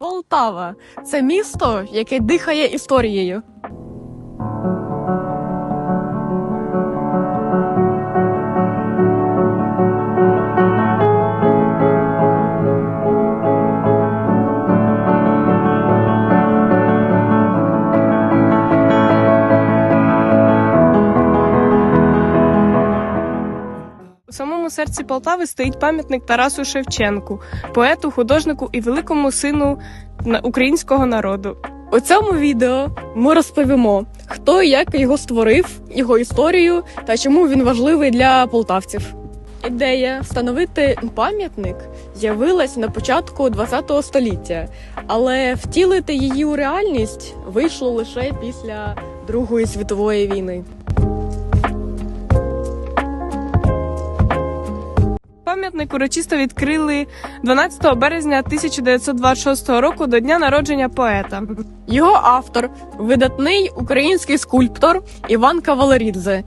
Полтава це місто, яке дихає історією. У самому серці Полтави стоїть пам'ятник Тарасу Шевченку, поету, художнику і великому сину українського народу. У цьому відео ми розповімо, хто і як його створив, його історію та чому він важливий для полтавців. Ідея встановити пам'ятник з'явилась на початку ХХ століття, але втілити її у реальність вийшло лише після Другої світової війни. Пам'ятник урочисто відкрили 12 березня 1926 року до дня народження поета. Його автор видатний український скульптор Іван Кавалерідзе,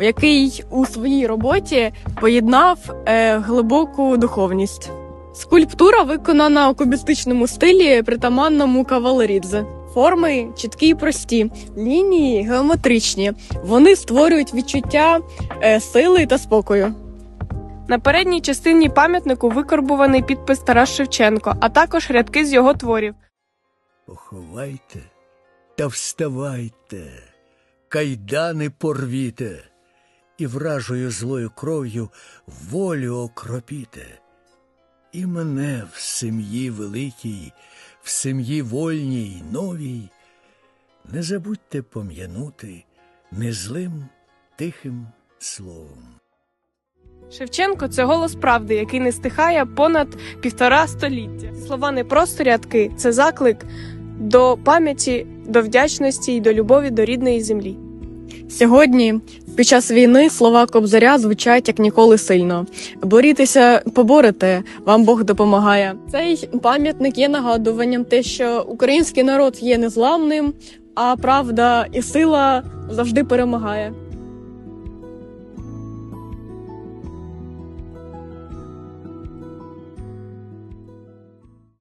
який у своїй роботі поєднав е, глибоку духовність. Скульптура виконана у кубістичному стилі, притаманному кавалерідзе. Форми чіткі і прості, лінії геометричні. Вони створюють відчуття е, сили та спокою. На передній частині пам'ятнику викорбуваний підпис Тарас Шевченко, а також рядки з його творів. Поховайте та вставайте, кайдани порвіте, і вражою злою кров'ю волю окропіте. І мене в сім'ї великій, в сім'ї вольній новій, не забудьте пом'янути незлим тихим словом. Шевченко це голос правди, який не стихає понад півтора століття. Слова не просто рядки, це заклик до пам'яті, до вдячності і до любові до рідної землі. Сьогодні, під час війни, слова Кобзаря звучать як ніколи сильно. Борітеся, поборете, вам Бог допомагає. Цей пам'ятник є нагадуванням те, що український народ є незламним, а правда і сила завжди перемагає.